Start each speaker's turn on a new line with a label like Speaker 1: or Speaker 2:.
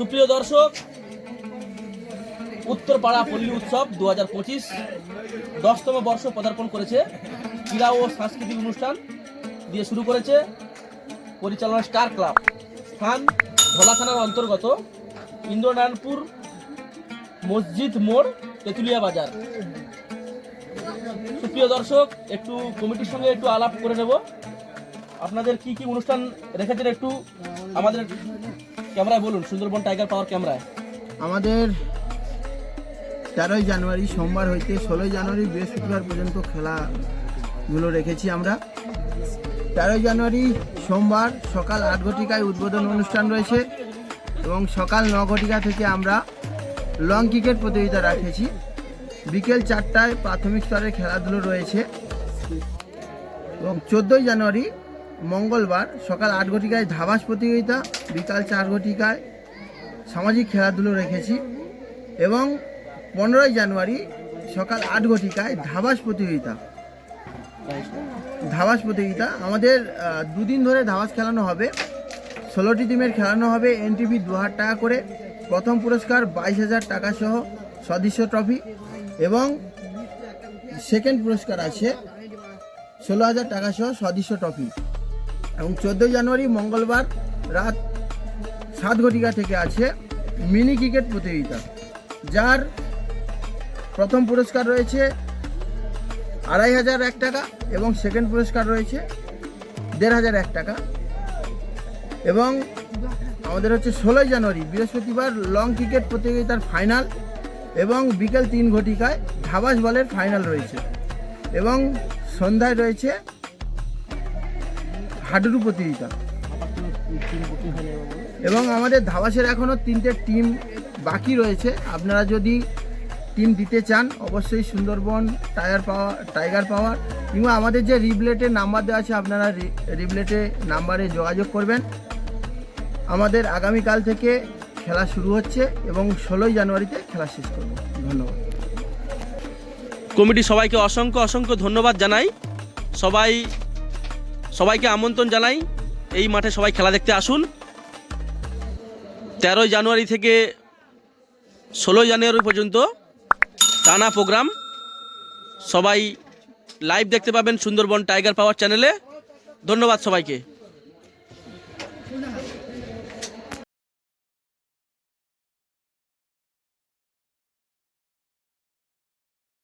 Speaker 1: সুপ্রিয় দর্শক, উত্তরপাড়া পল্লী উৎসব দু হাজার পঁচিশ দশতম বর্ষ পদার্পণ করেছে। ক্রীড়া ও সাংস্কৃতিক অনুষ্ঠান দিয়ে শুরু করেছে পরিচালনা স্টার ক্লাব। স্থান ধলা থানার অন্তর্গত ইন্দ্রনারায়ণপুর মসজিদ মোড়, তেঁতুলিয়া বাজার। সুপ্রিয় দর্শক, একটু কমিটির সঙ্গে একটু আলাপ করে নেব। আপনাদের কি কি অনুষ্ঠান রেখেছেন একটু? আমাদের ক্যামেরায় বলুন, সুন্দরবন টাইগার পাওয়ার ক্যামেরায়।
Speaker 2: আমাদের তেরোই জানুয়ারি, সোমবার হইতে ষোলোই জানুয়ারি বৃহস্পতিবার পর্যন্ত খেলাগুলো রেখেছি আমরা। তেরোই জানুয়ারি, সোমবার সকাল আট ঘটিকায় উদ্বোধন অনুষ্ঠান রয়েছে এবং সকাল ন ঘটিকা থেকে আমরা লং ক্রিকেট প্রতিযোগিতা রাখেছি। বিকেল চারটায় প্রাথমিক স্তরের খেলাধুলো রয়েছে এবং চোদ্দোই জানুয়ারি মঙ্গলবার সকাল আট ঘটিকায় ধাবাস প্রতিযোগিতা, বিকাল চার ঘটিকায় সামাজিক খেলাধুলো রেখেছি এবং পনেরোই জানুয়ারি সকাল আট ঘটিকায় ধাবাস প্রতিযোগিতা। ধাবাস প্রতিযোগিতা আমাদের দুদিন ধরে ধাবাস খেলানো হবে। ষোলোটি টিমের খেলানো হবে, এনটিভি দু হাজার টাকা করে, প্রথম পুরস্কার বাইশ হাজার টাকা সহ সদস্য ট্রফি এবং সেকেন্ড পুরস্কার আছে, ষোলো হাজার টাকা সহ সদস্য ট্রফি। এবং চোদ্দোই জানুয়ারি মঙ্গলবার রাত সাত ঘটিকা থেকে আছে মিনি ক্রিকেট প্রতিযোগিতা, যার প্রথম পুরস্কার রয়েছে আড়াই হাজার এক টাকা এবং সেকেন্ড পুরস্কার রয়েছে দেড় হাজার এক টাকা। এবং আমাদের হচ্ছে ষোলোই জানুয়ারি, বৃহস্পতিবার লং ক্রিকেট প্রতিযোগিতার ফাইনাল এবং বিকেল তিন ঘটিকায় ধাবাস বলের ফাইনাল রয়েছে। এবং সন্ধ্যায় রয়েছে হাডুডু প্রতিযোগিতা। এবং আমাদের ধাবাসের এখনও তিনটে টিম বাকি রয়েছে। আপনারা যদি টিম দিতে চান, অবশ্যই Sundarban tyre power tiger power কিংবা আমাদের যে রিবলেটের নাম্বার দেওয়া আছে, আপনারা রিবলেটে নাম্বারে যোগাযোগ করবেন। আমাদের আগামীকাল থেকে খেলা শুরু হচ্ছে এবং ষোলোই জানুয়ারিতে খেলা শেষ করব। ধন্যবাদ।
Speaker 1: কমিটি সবাইকে অসংখ্য অসংখ্য ধন্যবাদ জানাই। সবাই সবাইকে আমন্ত্রণ জানাই। এই মাঠে সবাই খেলা দেখতে আসুন। তেরোই জানুয়ারি থেকে ষোলোই জানুয়ারি পর্যন্ত টানা প্রোগ্রাম। সবাই লাইভ দেখতে পাবেন সুন্দরবন টাইগার পাওয়ার চ্যানেলে। ধন্যবাদ সবাইকে।